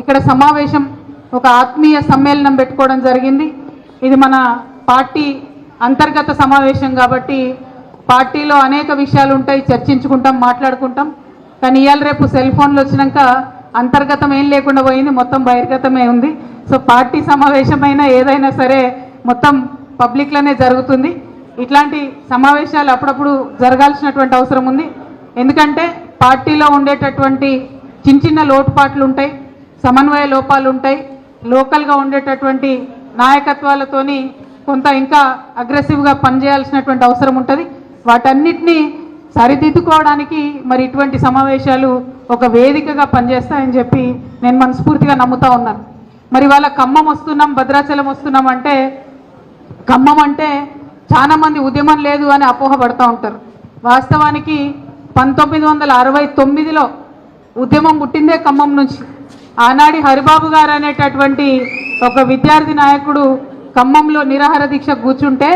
ఇక్కడ సమావేశం ఒక ఆత్మీయ సమ్మేళనం పెట్టుకోవడం జరిగింది. ఇది మన పార్టీ అంతర్గత సమావేశం కాబట్టి పార్టీలో అనేక విషయాలు ఉంటాయి చర్చించుకుంటాం మాట్లాడుకుంటాం. కానీ ఇవాళ రేపు సెల్ ఫోన్లు వచ్చినాక అంతర్గతం ఏం లేకుండా పోయింది మొత్తం బహిర్గతమే ఉంది. సో పార్టీ సమావేశమైనా ఏదైనా సరే మొత్తం పబ్లిక్లోనే జరుగుతుంది. ఇట్లాంటి సమావేశాలు అప్పుడప్పుడు జరగాల్సినటువంటి అవసరం ఉంది. ఎందుకంటే పార్టీలో ఉండేటటువంటి చిన్న చిన్న లోటుపాట్లు ఉంటాయి. సమన్వయ లోపాలు ఉంటాయి లోకల్గా ఉండేటటువంటి నాయకత్వాలతోని కొంత ఇంకా అగ్రెసివ్గా పనిచేయాల్సినటువంటి అవసరం ఉంటుంది వాటన్నిటినీ సరిదిద్దుకోవడానికి మరి ఇటువంటి సమావేశాలు ఒక వేదికగా పనిచేస్తాయని చెప్పి నేను మనస్ఫూర్తిగా నమ్ముతా ఉన్నాను. మరి వాళ్ళ ఖమ్మం వస్తున్నాం భద్రాచలం వస్తున్నాం అంటే ఖమ్మం అంటే చాలా మంది ఉద్యమం లేదు అని అపోహపడుతూ ఉంటారు. వాస్తవానికి పంతొమ్మిది వందల అరవై తొమ్మిదిలో ఉద్యమం పుట్టిందే ఖమ్మం నుంచి. ఆనాడి హరిబాబు గారు అనేటటువంటి ఒక విద్యార్థి నాయకుడు ఖమ్మంలో నిరాహార దీక్ష కూర్చుంటే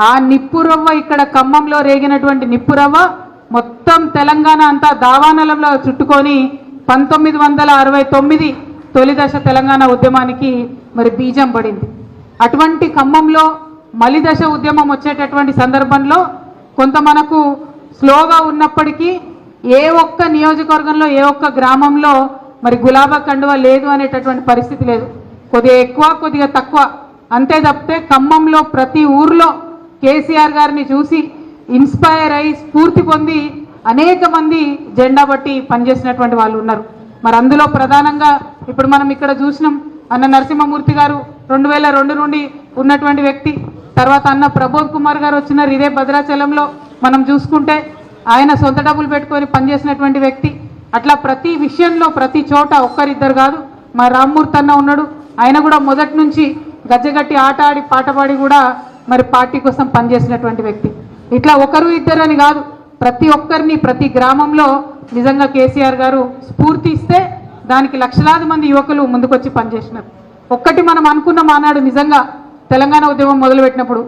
ఆ నిప్పురవ్వ ఇక్కడ ఖమ్మంలో రేగినటువంటి నిప్పురవ్వ మొత్తం తెలంగాణ అంతా దావానలంలో చుట్టుకొని పంతొమ్మిది వందల అరవై తొమ్మిది తొలి దశ తెలంగాణ ఉద్యమానికి మరి బీజం పడింది. అటువంటి ఖమ్మంలో మలిదశ ఉద్యమం వచ్చేటటువంటి సందర్భంలో కొంత మనకు స్లోగా ఉన్నప్పటికీ ఏ ఒక్క నియోజకవర్గంలో ఏ ఒక్క గ్రామంలో మరి గులాబా కండువా లేదు అనేటటువంటి పరిస్థితి లేదు. కొద్దిగా ఎక్కువ కొద్దిగా తక్కువ. అంతే తప్పితే ఖమ్మంలో ప్రతి ఊర్లో కేసీఆర్ గారిని చూసి ఇన్స్పైర్ అయి స్ఫూర్తి పొంది అనేక మంది జెండా బట్టి పనిచేసినటువంటి వాళ్ళు ఉన్నారు. మరి అందులో ప్రధానంగా ఇప్పుడు మనం ఇక్కడ చూసినాం అన్న నరసింహమూర్తి గారు రెండు వేల రెండు నుండి ఉన్నటువంటి వ్యక్తి. తర్వాత అన్న ప్రబోధ్ కుమార్ గారు వచ్చినారు ఇదే భద్రాచలంలో. మనం చూసుకుంటే ఆయన సొంత డబ్బులు పెట్టుకొని పనిచేసినటువంటి వ్యక్తి. అట్లా ప్రతి విషయంలో ప్రతి చోట ఒక్కరిద్దరు కాదు. మా రామ్మూర్తి అన్న ఉన్నాడు. ఆయన కూడా మొదటి నుంచి గజ్జగట్టి ఆట ఆడి పాట పాడి కూడా మరి పార్టీ కోసం పనిచేసినటువంటి వ్యక్తి. ఇట్లా ఒకరు ఇద్దరు అని కాదు ప్రతి ఒక్కరిని ప్రతి గ్రామంలో నిజంగా కేసీఆర్ గారు స్ఫూర్తి ఇస్తే దానికి లక్షలాది మంది యువకులు ముందుకొచ్చి పనిచేసినారు. ఒక్కటి మనం అనుకున్నాం ఆనాడు నిజంగా తెలంగాణ ఉద్యమం మొదలుపెట్టినప్పుడు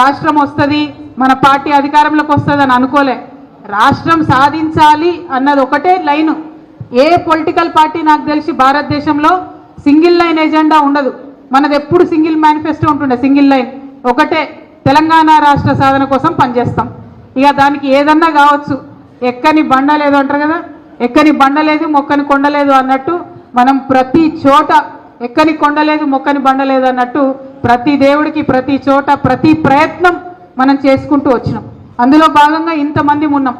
రాష్ట్రం వస్తుంది మన పార్టీ అధికారంలోకి వస్తుంది అని అనుకోలే. రాష్ట్రం సాధించాలి అన్నది ఒకటే లైను. ఏ పొలిటికల్ పార్టీ నాకు తెలిసి భారతదేశంలో సింగిల్ లైన్ ఎజెండా ఉండదు. మనది ఎప్పుడు సింగిల్ మేనిఫెస్టో ఉంటుండే సింగిల్ లైన్. ఒకటే తెలంగాణ రాష్ట్ర సాధన కోసం పనిచేస్తాం. ఇక దానికి ఏదన్నా కావచ్చు. ఎక్కని బండ లేదు అంటారు కదా? ఎక్కని బండ లేదు మొక్కని కొండలేదు అన్నట్టు మనం ప్రతి చోట ఎక్కని కొండలేదు మొక్కని బండలేదు అన్నట్టు ప్రతి దేవుడికి ప్రతి చోట ప్రతి ప్రయత్నం మనం చేసుకుంటూ వచ్చినాం. అందులో భాగంగా ఇంతమంది ఉన్నాం.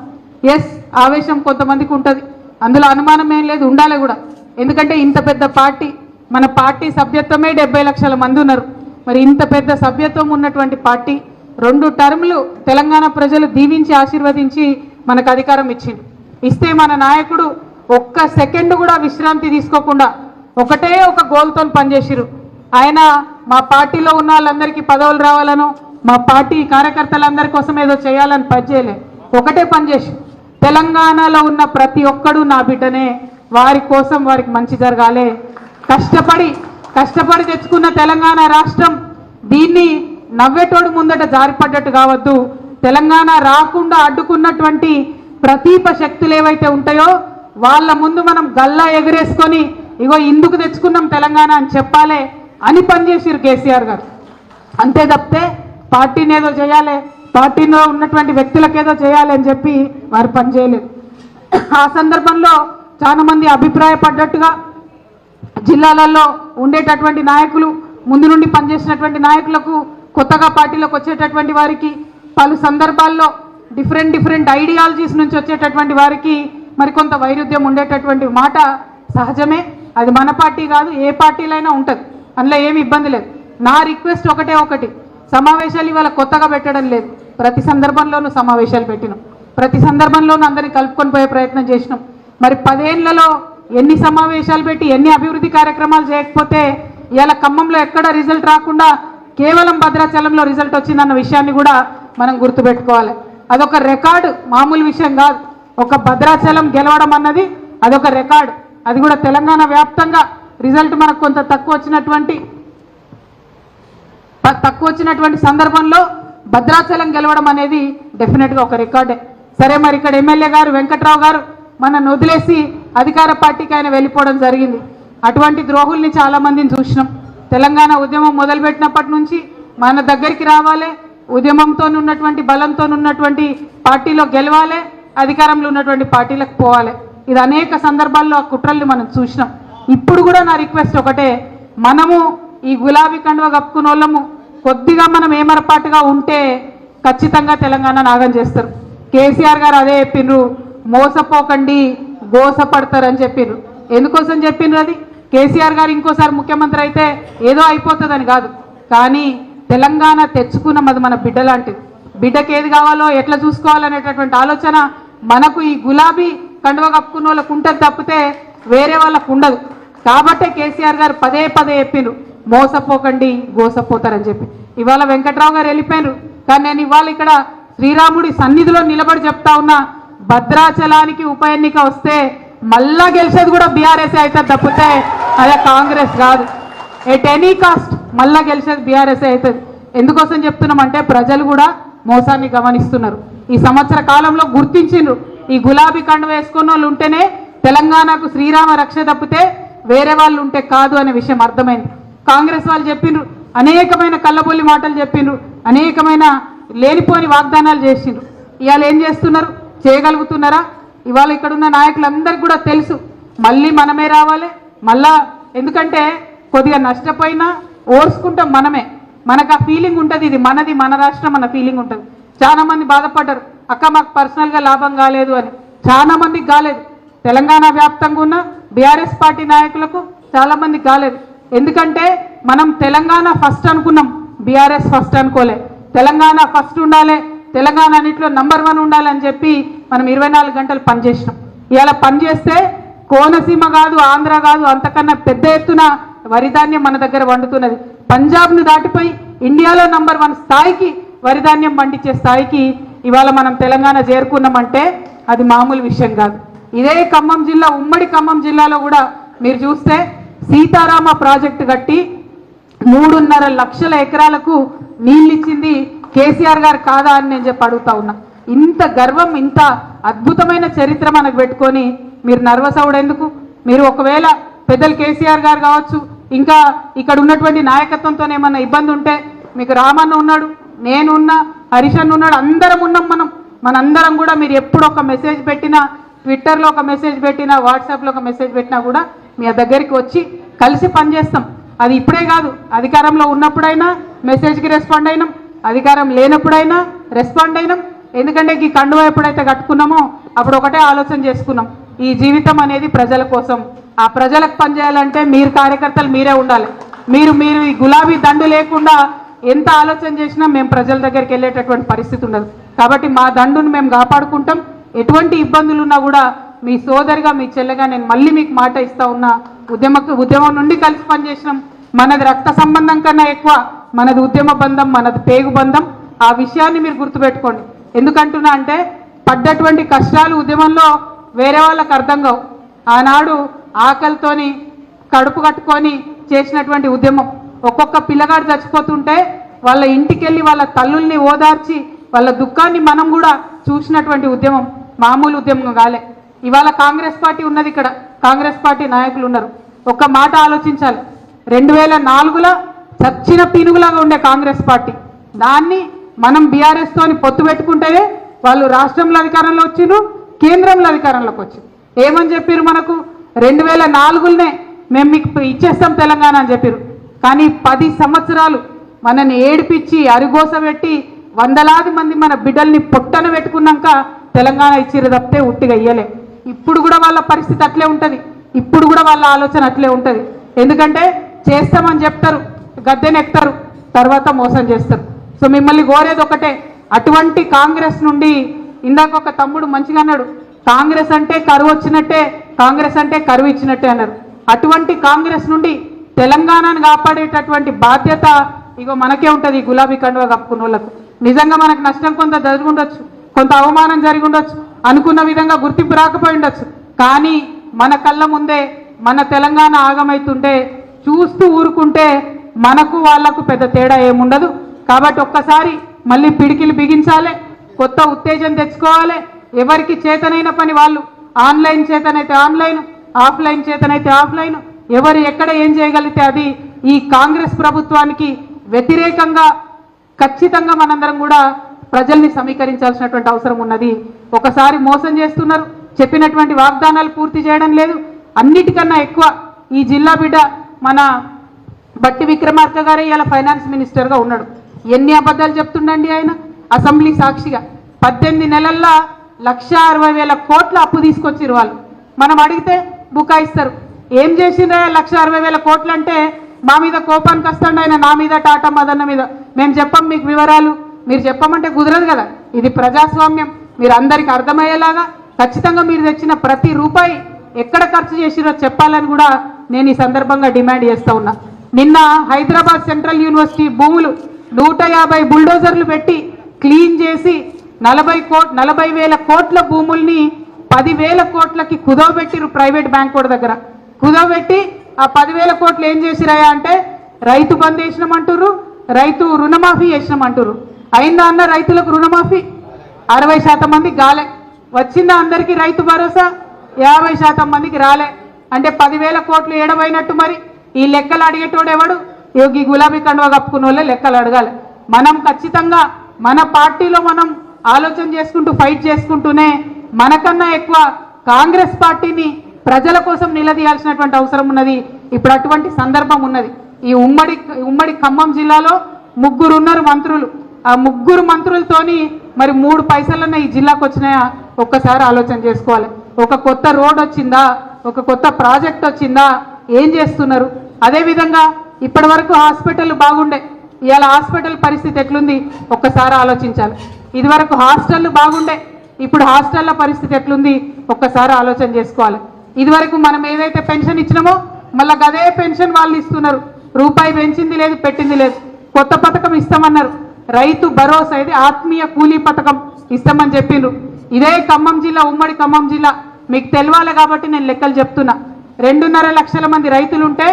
ఎస్ ఆవేశం కొంతమందికి ఉంటుంది. అందులో అనుమానం ఏం లేదు ఉండాలి కూడా. ఎందుకంటే ఇంత పెద్ద పార్టీ మన పార్టీ సభ్యత్వమే డెబ్బై లక్షల మంది ఉన్నారు. మరి ఇంత పెద్ద సభ్యత్వం ఉన్నటువంటి పార్టీ రెండు టర్ములు తెలంగాణ ప్రజలు దీవించి ఆశీర్వదించి మనకు అధికారం ఇచ్చింది. ఇస్తే మన నాయకుడు ఒక్క సెకండ్ కూడా విశ్రాంతి తీసుకోకుండా ఒకటే ఒక గోల్తో పనిచేసిరు ఆయన మా పార్టీలో ఉన్న వాళ్ళందరికీ పదవులు రావాలను మా పార్టీ కార్యకర్తలందరి కోసం ఏదో చేయాలని పనిచేయలే ఒకటే పనిచేసి తెలంగాణలో ఉన్న ప్రతి ఒక్కడు నా బిడ్డనే వారి కోసం వారికి మంచి జరగాలి. కష్టపడి కష్టపడి తెచ్చుకున్న తెలంగాణ రాష్ట్రం దీన్ని నవ్వేటోడు ముందట జారిపడ్డట్టు కావద్దు. తెలంగాణ రాకుండా అడ్డుకున్నటువంటి ప్రతీప శక్తులు ఏవైతే ఉంటాయో వాళ్ళ ముందు మనం గల్లా ఎగిరేసుకొని ఇగో ఇందుకు తెచ్చుకున్నాం తెలంగాణ అని చెప్పాలి అని పనిచేసిరు కేసీఆర్ గారు. అంతే తప్పితే పార్టీని ఏదో చేయాలి పార్టీలో ఉన్నటువంటి వ్యక్తులకు ఏదో చేయాలి అని చెప్పి వారు పనిచేయలేదు. ఆ సందర్భంలో చాలా మంది అభిప్రాయపడ్డట్టుగా జిల్లాలలో ఉండేటటువంటి నాయకులు ముందు నుండి పనిచేసినటువంటి నాయకులకు కొత్తగా పార్టీలోకి వచ్చేటటువంటి వారికి పలు సందర్భాల్లో డిఫరెంట్ డిఫరెంట్ ఐడియాలజీస్ నుంచి వచ్చేటటువంటి వారికి మరి కొంత వైరుధ్యం ఉండేటటువంటి మాట సహజమే. అది మన పార్టీ కాదు ఏ పార్టీలైనా ఉంటుంది. అందులో ఏమి ఇబ్బంది లేదు. నా రిక్వెస్ట్ ఒకటే ఒకటి. సమావేశాలు ఇవాళ కొత్తగా పెట్టడం లేదు. ప్రతి సందర్భంలోనూ సమావేశాలు పెట్టినాం. ప్రతి సందర్భంలోనూ అందరినీ కలుపుకొని పోయే ప్రయత్నం చేసినాం. మరి పదేళ్ళలో ఎన్ని సమావేశాలు పెట్టి ఎన్ని అభివృద్ధి కార్యక్రమాలు చేయకపోతే ఇవాళ ఖమ్మంలో ఎక్కడ రిజల్ట్ రాకుండా కేవలం భద్రాచలంలో రిజల్ట్ వచ్చిందన్న విషయాన్ని కూడా మనం గుర్తుపెట్టుకోవాలి. అదొక రికార్డు మామూలు విషయం కాదు. ఒక భద్రాచలం గెలవడం అన్నది అదొక రికార్డు. అది కూడా తెలంగాణ వ్యాప్తంగా రిజల్ట్ మనకు కొంత తక్కువ వచ్చినటువంటి తక్కువ వచ్చినటువంటి సందర్భంలో భద్రాచలం గెలవడం అనేది డెఫినెట్గా ఒక రికార్డే. సరే మరి ఇక్కడ ఎమ్మెల్యే గారు వెంకట్రావు గారు మనను వదిలేసి అధికార పార్టీకి ఆయన వెళ్ళిపోవడం జరిగింది. అటువంటి ద్రోహుల్ని చాలామందిని చూసినాం. తెలంగాణ ఉద్యమం మొదలుపెట్టినప్పటి నుంచి మన దగ్గరికి రావాలి ఉద్యమంతో ఉన్నటువంటి బలంతో ఉన్నటువంటి పార్టీలో గెలవాలి అధికారంలో ఉన్నటువంటి పార్టీలకు పోవాలి. ఇది అనేక సందర్భాల్లో ఆ కుట్రల్ని మనం చూసినాం. ఇప్పుడు కూడా నా రిక్వెస్ట్ ఒకటే మనము ఈ గులాబీ కండువ కప్పుకున్న వాళ్ళము కొద్దిగా మనం ఏమరపాటుగా ఉంటే ఖచ్చితంగా తెలంగాణ నాగం చేస్తారు. కేసీఆర్ గారు అదే చెప్పిండ్రు మోసపోకండి గోసపడతారని చెప్పిండ్రు ఎందుకోసం చెప్పిండ్రు అది? కేసీఆర్ గారు ఇంకోసారి ముఖ్యమంత్రి అయితే ఏదో అయిపోతుందని కాదు. కానీ తెలంగాణ తెచ్చుకున్నాం అది మన బిడ్డ లాంటిది. బిడ్డకి ఏది కావాలో ఎట్లా చూసుకోవాలనేటటువంటి ఆలోచన మనకు ఈ గులాబీ కండువ కప్పుకున్న వాళ్ళకు ఉంటుంది తప్పితే వేరే వాళ్ళకు ఉండదు. కాబట్టే కేసీఆర్ గారు పదే పదే చెప్పిండ్రు మోసపోకండి గోసపోతారని చెప్పి. ఇవాళ వెంకట్రావు గారు వెళ్ళిపోయారు కానీ నేను ఇవాళ ఇక్కడ శ్రీరాముడి సన్నిధిలో నిలబడి చెప్తా ఉన్నా భద్రాచలానికి ఉప ఎన్నిక వస్తే మళ్ళా గెలిచేది కూడా బీఆర్ఎస్ అవుతుంది తప్పితే అదే కాంగ్రెస్ కాదు. ఎట్ ఎనీ కాస్ట్ మళ్ళా గెలిచేది బీఆర్ఎస్ అవుతుంది. ఎందుకోసం చెప్తున్నామంటే ప్రజలు కూడా మోసాన్ని గమనిస్తున్నారు. ఈ సంవత్సర కాలంలో గుర్తించిండ్రు. ఈ గులాబీ కండు వేసుకున్న వాళ్ళు ఉంటేనే తెలంగాణకు శ్రీరామ రక్ష తప్పితే వేరే వాళ్ళు ఉంటే కాదు అనే విషయం అర్థమైంది. కాంగ్రెస్ వాళ్ళు చెప్పిండ్రు అనేకమైన కళ్ళబొల్లి మాటలు చెప్పిండ్రు అనేకమైన లేనిపోని వాగ్దానాలు చేసిండ్రు ఇవాళ ఏం చేస్తున్నారు? చేయగలుగుతున్నారా? ఇవాళ ఇక్కడున్న నాయకులందరికీ కూడా తెలుసు. మళ్ళీ మనమే రావాలి. మళ్ళా ఎందుకంటే కొద్దిగా నష్టపోయినా ఓర్చుకుంటాం మనమే. మనకు ఆ ఫీలింగ్ ఉంటుంది ఇది. మనది మన రాష్ట్రం మన ఫీలింగ్ ఉంటుంది. చాలా మంది బాధపడ్డారు. అక్క మాకు పర్సనల్గా లాభం కాలేదు అని. చాలా మందికి కాలేదు. తెలంగాణ వ్యాప్తంగా ఉన్న బీఆర్ఎస్ పార్టీ నాయకులకు చాలా మందికి కాలేదు. ఎందుకంటే మనం తెలంగాణ ఫస్ట్ అనుకున్నాం. బీఆర్ఎస్ ఫస్ట్ అనుకోలే. తెలంగాణ ఫస్ట్ ఉండాలి. తెలంగాణ అన్నింటిలో నంబర్ వన్ ఉండాలని చెప్పి మనం ఇరవై నాలుగు గంటలు పనిచేసినాం ఇవాళ పనిచేస్తే కోనసీమ కాదు ఆంధ్ర కాదు అంతకన్నా పెద్ద ఎత్తున వరిధాన్యం మన దగ్గర వండుతున్నది. పంజాబ్ను దాటిపోయి ఇండియాలో నంబర్ వన్ స్థాయికి వరిధాన్యం పండించే స్థాయికి ఇవాళ మనం తెలంగాణ చేరుకున్నామంటే అది మామూలు విషయం కాదు. ఇదే ఖమ్మం జిల్లా ఉమ్మడి ఖమ్మం జిల్లాలో కూడా మీరు చూస్తే సీతారామ ప్రాజెక్టు కట్టి మూడున్నర లక్షల ఎకరాలకు నీళ్ళు ఇచ్చింది కేసీఆర్ గారు కాదా అని నేను చెప్పి అడుగుతా ఉన్నా. ఇంత గర్వం ఇంత అద్భుతమైన చరిత్ర మనకు పెట్టుకొని మీరు నర్వస్ అవుడెందుకు మీరు ఒకవేళ పెద్దలు కేసీఆర్ గారు కావచ్చు ఇంకా ఇక్కడ ఉన్నటువంటి నాయకత్వంతో ఏమన్నా ఇబ్బంది ఉంటే మీకు రామన్న ఉన్నాడు నేను హరిషన్ ఉన్నాడు అందరం ఉన్నాం మనం. మనందరం కూడా మీరు ఎప్పుడు ఒక మెసేజ్ పెట్టినా ట్విట్టర్లో ఒక మెసేజ్ పెట్టినా వాట్సాప్లో ఒక మెసేజ్ పెట్టినా కూడా మీ దగ్గరికి వచ్చి కలిసి పనిచేస్తాం. అది ఇప్పుడే కాదు అధికారంలో ఉన్నప్పుడైనా మెసేజ్కి రెస్పాండ్ అయినాం అధికారం లేనప్పుడైనా రెస్పాండ్ అయినాం. ఎందుకంటే ఈ కండువ ఎప్పుడైతే కట్టుకున్నామో అప్పుడు ఒకటే ఆలోచన చేసుకున్నాం. ఈ జీవితం అనేది ప్రజల కోసం. ఆ ప్రజలకు పనిచేయాలంటే మీరు కార్యకర్తలు మీరే ఉండాలి. మీరు మీరు ఈ గులాబీ దండు లేకుండా ఎంత ఆలోచన చేసినా మేము ప్రజల దగ్గరికి వెళ్ళేటటువంటి పరిస్థితి ఉండదు. కాబట్టి మా దండును మేము కాపాడుకుంటాం. ఎటువంటి ఇబ్బందులు ఉన్నా కూడా మీ సోదరిగా మీ చెల్లెగా నేను మళ్ళీ మీకు మాట ఇస్తా ఉన్నా. ఉద్యమ ఉద్యమం నుండి కలిసి పనిచేసినాం. మనది రక్త సంబంధం కన్నా ఎక్కువ మనది ఉద్యమ బంధం మనది పేగు బంధం. ఆ విషయాన్ని మీరు గుర్తుపెట్టుకోండి. ఎందుకంటున్నా అంటే పడ్డటువంటి కష్టాలు ఉద్యమంలో వేరే వాళ్ళకు అర్థం కావు. ఆనాడు ఆకలితోని కడుపు కట్టుకొని చేసినటువంటి ఉద్యమం. ఒక్కొక్క పిల్లగాడు చచ్చిపోతుంటే వాళ్ళ ఇంటికి వెళ్ళి వాళ్ళ తల్లుల్ని ఓదార్చి వాళ్ళ దుఃఖాన్ని మనం కూడా చూసినటువంటి ఉద్యమం. మామూలు ఉద్యమం కాలే. ఇవాళ కాంగ్రెస్ పార్టీ ఉన్నది ఇక్కడ. కాంగ్రెస్ పార్టీ నాయకులు ఉన్నారు. ఒక్క మాట ఆలోచించాలి. రెండు వేల నాలుగులో చచ్చిన పీనుగులాగా ఉండే కాంగ్రెస్ పార్టీ. దాన్ని మనం బీఆర్ఎస్ తోని పొత్తు పెట్టుకుంటే వాళ్ళు రాష్ట్రంలో అధికారంలో వచ్చిండ్రు కేంద్రంలో అధికారంలోకి వచ్చింది ఏమని చెప్పారు మనకు? రెండు వేల నాలుగులనే మేము మీకు ఇచ్చేస్తాం తెలంగాణ అని చెప్పారు కానీ పది సంవత్సరాలు మనల్ని ఏడిపించి అరిగోస పెట్టి వందలాది మంది మన బిడ్డల్ని పొట్టన పెట్టుకున్నాక తెలంగాణ ఇచ్చిరు తప్పితే ఉట్టిగా ఇయ్యలే. ఇప్పుడు కూడా వాళ్ళ పరిస్థితి అట్లే ఉంటుంది. ఇప్పుడు కూడా వాళ్ళ ఆలోచన అట్లే ఉంటుంది. ఎందుకంటే చేస్తామని చెప్తారు గద్దెనెక్తారు తర్వాత మోసం చేస్తారు. సో మిమ్మల్ని కోరేది ఒకటే అటువంటి కాంగ్రెస్ నుండి ఇందాక ఒక తమ్ముడు మంచిగా అన్నాడు కాంగ్రెస్ అంటే కరువు వచ్చినట్టే కాంగ్రెస్ అంటే కరువు ఇచ్చినట్టే అన్నారు. అటువంటి కాంగ్రెస్ నుండి తెలంగాణను కాపాడేటటువంటి బాధ్యత ఇగో మనకే ఉంటుంది ఈ గులాబీ కండువ కప్పుకున్న వాళ్ళకు నిజంగా మనకు నష్టం కొంత జరుగుండొచ్చు కొంత అవమానం జరిగి ఉండొచ్చు. అనుకున్న విధంగా గుర్తింపు రాకపోయి ఉండొచ్చు. కానీ మన కళ్ళ ముందే మన తెలంగాణ ఆగమైతుంటే చూస్తూ ఊరుకుంటే మనకు వాళ్ళకు పెద్ద తేడా ఏముండదు. కాబట్టి ఒక్కసారి మళ్ళీ పిడికిలు బిగించాలి కొత్త ఉత్తేజం తెచ్చుకోవాలి. ఎవరికి చేతనైన పని వాళ్ళు. ఆన్లైన్ చేతనైతే ఆన్లైన్ ఆఫ్లైన్ చేతనైతే ఆఫ్లైన్. ఎవరు ఎక్కడ ఏం చేయగలిగితే అది ఈ కాంగ్రెస్ ప్రభుత్వానికి వ్యతిరేకంగా ఖచ్చితంగా మనందరం కూడా ప్రజల్ని సమీకరించాల్సినటువంటి అవసరం ఉన్నది. ఒకసారి మోసం చేస్తున్నారు. చెప్పినటువంటి వాగ్దానాలు పూర్తి చేయడం లేదు. అన్నిటికన్నా ఎక్కువ ఈ జిల్లా బిడ్డ మన బట్టి విక్రమార్క గారే ఇవాళ ఫైనాన్స్ మినిస్టర్గా ఉన్నాడు. ఎన్ని అబద్ధాలు చెప్తుండండి ఆయన? అసెంబ్లీ సాక్షిగా. పద్దెనిమిది నెలల్లో లక్ష అరవై వేల కోట్ల అప్పు తీసుకొచ్చిరు వాళ్ళు. మనం అడిగితే బుకాయిస్తారు. ఏం చేసిండ్రా లక్ష అరవై వేల కోట్లు అంటే మా మీద కోపానికి వస్తాడు ఆయన నా మీద టాటా మదన్న మీద. మేము చెప్పం మీకు వివరాలు. మీరు చెప్పమంటే కుదరదు కదా. ఇది ప్రజాస్వామ్యం. మీరు అందరికి అర్థమయ్యేలాగా ఖచ్చితంగా మీరు తెచ్చిన ప్రతి రూపాయి ఎక్కడ ఖర్చు చేసిరో చెప్పాలని కూడా నేను ఈ సందర్భంగా డిమాండ్ చేస్తూ ఉన్నా. నిన్న హైదరాబాద్ సెంట్రల్ యూనివర్సిటీ భూములు నూట యాభై బుల్డోజర్లు పెట్టి క్లీన్ చేసి నలభై కోట్ నలభై వేల కోట్ల భూముల్ని పదివేల కోట్లకి కుదవబెట్టిరు ప్రైవేట్ బ్యాంక్ కూడా దగ్గర. కుదవబెట్టి ఆ పదివేల కోట్లు ఏం చేసిరాయా అంటే రైతు బంద్ వేసినామంటారు రైతు రుణమాఫీ చేసినామంటారు అయిందా అన్న రైతులకు రుణమాఫీ? అరవై శాతం మంది గాలే. వచ్చిందా అందరికీ రైతు భరోసా? యాభై శాతం మందికి రాలే. అంటే పదివేల కోట్లు ఏడవైనట్టు మరి. ఈ లెక్కలు అడిగేటోడు ఎవడు? యోగి గులాబీ కండువా కప్పుకున్న వాళ్ళే లెక్కలు అడగాలి. మనం ఖచ్చితంగా మన పార్టీలో మనం ఆలోచన చేసుకుంటూ ఫైట్ చేసుకుంటూనే మనకన్నా ఎక్కువ కాంగ్రెస్ పార్టీని ప్రజల కోసం నిలదీయాల్సినటువంటి అవసరం ఉన్నది. ఇప్పుడు అటువంటి సందర్భం ఉన్నది. ఈ ఉమ్మడి ఉమ్మడి ఖమ్మం జిల్లాలో ముగ్గురు ఉన్నారు మంత్రులు. ఆ ముగ్గురు మంత్రులతోని మరి మూడు పైసలన్న ఈ జిల్లాకు వచ్చినాయా? ఒక్కసారి ఆలోచన చేసుకోవాలి. ఒక కొత్త రోడ్ వచ్చిందా? ఒక కొత్త ప్రాజెక్ట్ వచ్చిందా? ఏం చేస్తున్నారు? అదేవిధంగా ఇప్పటి వరకు హాస్పిటల్ బాగుండే. ఇవాళ హాస్పిటల్ పరిస్థితి ఎట్లుంది? ఒక్కసారి ఆలోచించాలి. ఇదివరకు హాస్టల్ బాగుండే. ఇప్పుడు హాస్టల్ల పరిస్థితి ఎట్లుంది? ఒక్కసారి ఆలోచన చేసుకోవాలి. ఇదివరకు మనం ఏదైతే పెన్షన్ ఇచ్చినామో మళ్ళీ గదే పెన్షన్ వాళ్ళు ఇస్తున్నారు. రూపాయి పెంచింది లేదు పెట్టింది లేదు. కొత్త పథకం ఇస్తామన్నారు. రైతు భరోసా ఇది ఆత్మీయ కూలీ పథకం ఇస్తామని చెప్పిండ్రు. ఇదే ఖమ్మం జిల్లా ఉమ్మడి ఖమ్మం జిల్లా. మీకు తెలవాలి కాబట్టి నేను లెక్కలు చెప్తున్నా. రెండున్నర లక్షల మంది రైతులు ఉంటే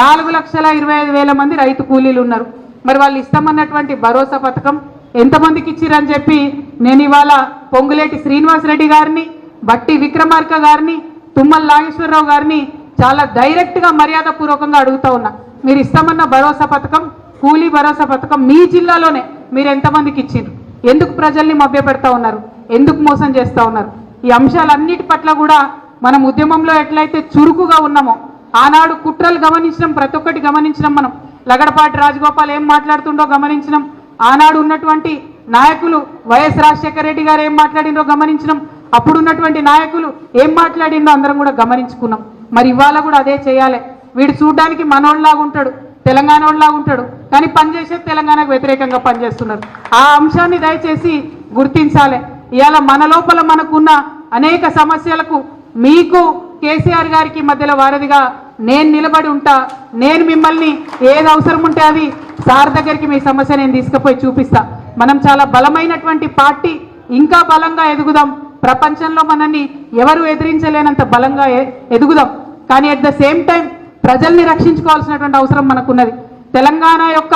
నాలుగు లక్షల ఇరవై ఐదు వేల మంది రైతు కూలీలు ఉన్నారు. మరి వాళ్ళు ఇస్తామన్నటువంటి భరోసా పథకం ఎంతమందికి ఇచ్చిరని చెప్పి నేను ఇవాళ పొంగులేటి శ్రీనివాసరెడ్డి గారిని బట్టి విక్రమార్క గారిని తుమ్మల నాగేశ్వరరావు గారిని చాలా డైరెక్ట్గా మర్యాదపూర్వకంగా అడుగుతా ఉన్నా. మీరు ఇస్తామన్న భరోసా పథకం కూలీ భరోసా పథకం మీ జిల్లాలోనే మీరు ఎంతమందికి ఇచ్చిండ్రు? ఎందుకు ప్రజల్ని మభ్యపెడతా ఉన్నారు? ఎందుకు మోసం చేస్తా ఉన్నారు? ఈ అంశాలన్నిటి పట్ల కూడా మనం ఉద్యమంలో ఎట్లయితే చురుకుగా ఉన్నామో ఆనాడు కుట్రలు గమనించడం ప్రతి ఒక్కటి గమనించడం మనం. లగడపాటి రాజగోపాల్ ఏం మాట్లాడుతుండో గమనించడం ఆనాడు ఉన్నటువంటి నాయకులు వైఎస్ రాజశేఖర రెడ్డి గారు ఏం మాట్లాడిందో గమనించడం అప్పుడు ఉన్నటువంటి నాయకులు ఏం మాట్లాడిందో అందరం కూడా గమనించుకున్నాం. మరి ఇవాళ కూడా అదే చేయాలి. వీడు చూడడానికి మనోళ్ళలాగా ఉంటాడు తెలంగాణ వాళ్ళలాగా ఉంటాడు. కానీ పనిచేసే తెలంగాణకు వ్యతిరేకంగా పనిచేస్తున్నారు ఆ అంశాన్ని దయచేసి గుర్తించాలి. ఇవాళ మన లోపల మనకున్న అనేక సమస్యలకు మీకు కేసీఆర్ గారికి మధ్యలో వారధిగా నేను నిలబడి ఉంటా. నేను మిమ్మల్ని ఏది అవసరం ఉంటే అది సార్ దగ్గరికి మీ సమస్య నేను తీసుకుపోయి చూపిస్తా. మనం చాలా బలమైనటువంటి పార్టీ ఇంకా బలంగా ఎదుగుదాం. ప్రపంచంలో మనల్ని ఎవరు ఎదిరించలేనంత బలంగా ఎదుగుదాం. కానీ అట్ ద సేమ్ టైం ప్రజల్ని రక్షించుకోవాల్సినటువంటి అవసరం మనకున్నది. తెలంగాణ యొక్క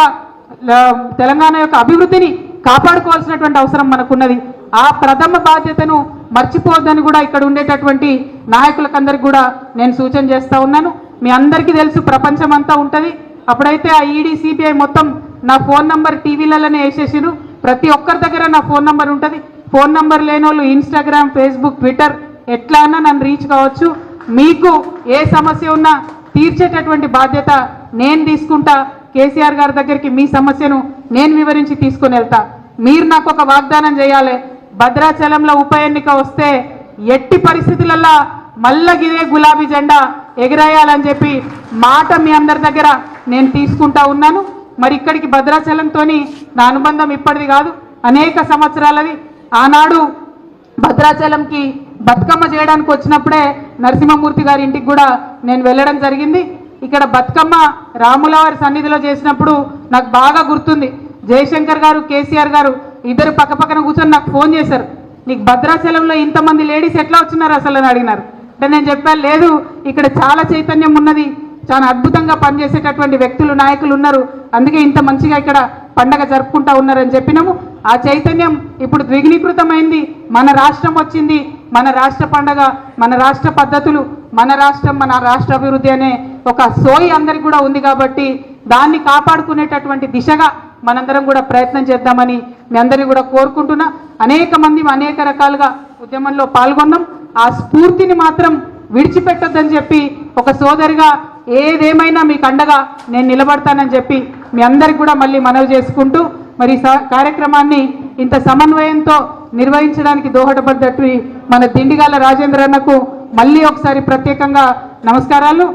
తెలంగాణ యొక్క అభివృద్ధిని కాపాడుకోవాల్సినటువంటి అవసరం మనకున్నది. ఆ ప్రథమ బాధ్యతను మర్చిపోవద్దని కూడా ఇక్కడ ఉండేటటువంటి నాయకులకందరికి కూడా నేను సూచన చేస్తూ ఉన్నాను. మీ అందరికీ తెలుసు ప్రపంచం అంతా ఉంటుంది. అప్పుడైతే ఆ ఈడీ సిబిఐ మొత్తం నా ఫోన్ నంబర్ టీవీలలోనే వేసేసిరు ప్రతి ఒక్కరి దగ్గర నా ఫోన్ నంబర్ ఉంటుంది. ఫోన్ నంబర్ లేని వాళ్ళు ఇన్స్టాగ్రామ్ ఫేస్బుక్ ట్విట్టర్ ఎట్లా అన్నా నన్ను రీచ్ కావచ్చు. మీకు ఏ సమస్య ఉన్నా తీర్చేటటువంటి బాధ్యత నేను తీసుకుంటా. కేసీఆర్ గారి దగ్గరికి మీ సమస్యను నేను వివరించి తీసుకుని వెళ్తా. మీరు నాకు ఒక వాగ్దానం చేయాలి. భద్రాచలంలో ఉప ఎన్నిక వస్తే ఎట్టి పరిస్థితులల్లో మల్లగిరే గులాబీ జెండా ఎగిరేయాలని చెప్పి మాట మీ అందరి దగ్గర నేను తీసుకుంటా ఉన్నాను. మరి ఇక్కడికి భద్రాచలంతో నా అనుబంధం ఇప్పటిది కాదు. అనేక సంవత్సరాలది. ఆనాడు భద్రాచలంకి బతుకమ్మ చేయడానికి వచ్చినప్పుడే నరసింహమూర్తి గారి ఇంటికి కూడా నేను వెళ్ళడం జరిగింది. ఇక్కడ బతుకమ్మ రాములవారి సన్నిధిలో చేసినప్పుడు నాకు బాగా గుర్తుంది. జయశంకర్ గారు కేసీఆర్ గారు ఇద్దరు పక్క పక్కన కూర్చొని నాకు ఫోన్ చేశారు. నీకు భద్రాచలంలో ఇంతమంది లేడీస్ ఎట్లా వచ్చినారు అసలు అని అడిగినారు. అంటే నేను చెప్పాను లేదు ఇక్కడ చాలా చైతన్యం ఉన్నది. చాలా అద్భుతంగా పనిచేసేటటువంటి వ్యక్తులు నాయకులు ఉన్నారు. అందుకే ఇంత మంచిగా ఇక్కడ పండగ జరుపుకుంటా ఉన్నారని చెప్పినాము. ఆ చైతన్యం ఇప్పుడు ద్విగ్నీకృతమైంది మన రాష్ట్రం వచ్చింది. మన రాష్ట్ర పండగ మన రాష్ట్ర పద్ధతులు మన రాష్ట్రం మన రాష్ట్ర అభివృద్ధి అనే ఒక సోయి అందరికి కూడా ఉంది కాబట్టి దాన్ని కాపాడుకునేటటువంటి దిశగా మనందరం కూడా ప్రయత్నం చేద్దామని మీ అందరినీ కూడా కోరుకుంటున్నా. అనేక మంది అనేక రకాలుగా ఉద్యమంలో పాల్గొన్నాం. ఆ స్ఫూర్తిని మాత్రం విడిచిపెట్టొద్దని చెప్పి ఒక సోదరిగా ఏదేమైనా మీకు అండగా నేను నిలబడతానని చెప్పి మీ అందరికి కూడా మళ్ళీ మనవి చేసుకుంటూ మరి కార్యక్రమాన్ని ఇంత సమన్వయంతో నిర్వహించడానికి దోహదపడ్డట్టు మన దిండిగాల రాజేంద్ర అన్నకు మళ్ళీ ఒకసారి ప్రత్యేకంగా నమస్కారాలు.